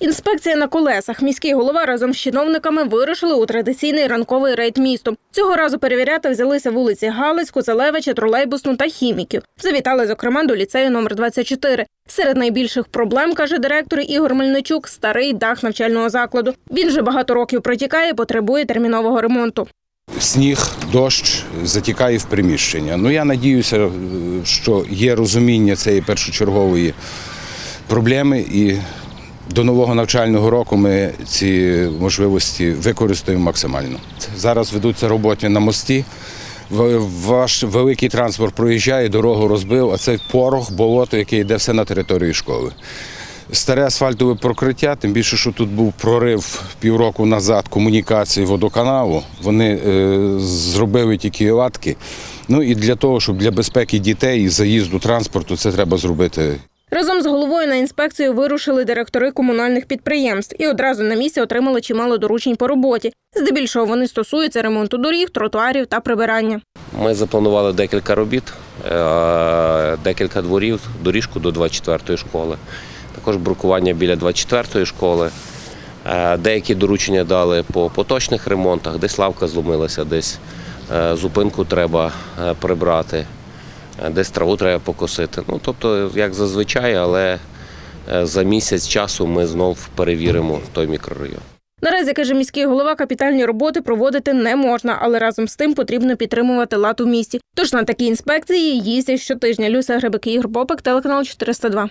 Інспекція на колесах. Міський голова разом з чиновниками вирушили у традиційний ранковий рейд місту. Цього разу перевіряти взялися вулиці Галицьку, Залевича, Тролейбусну та Хіміків. Завітали, зокрема, до ліцею номер 24. Серед найбільших проблем, каже директор Ігор Мельничук, старий дах навчального закладу. Він вже багато років протікає, потребує термінового ремонту. Сніг, дощ затікає в приміщення. Ну я надіюся, е, що є розуміння цієї першочергової проблеми, і до нового навчального року ми ці можливості використаємо максимально. Зараз ведуться роботи на мості. Ваш великий транспорт проїжджає, дорогу розбив, а це порох, болото, яке йде все на території школи. Старе асфальтове покриття, тим більше, що тут був прорив півроку назад комунікації водоканалу. Вони е, зробили тільки латки. Ну і для того, щоб для безпеки дітей і заїзду транспорту, це треба зробити Разом з головою на інспекцію вирушили директори комунальних підприємств і одразу на місці отримали чимало доручень по роботі. Здебільшого вони стосуються ремонту доріг, тротуарів та прибирання. Ми запланували декілька робіт, е, декілька дворів, доріжку до 24-ї школи, також брукування біля 24-ї школи. Е, Деякі доручення дали по поточних ремонтах, десь лавка зломилася, десь е, зупинку треба прибрати, десь траву треба покосити. Ну, тобто, як зазвичай, але е, за місяць часу ми знов перевіримо той мікрорайон. Наразі каже міський голова, капітальні роботи проводити не можна, але разом з тим потрібно підтримувати лад у місті. Тож на такі інспекції їздять щотижня. Люся Гребик, Ігор Попик, телеканал 402.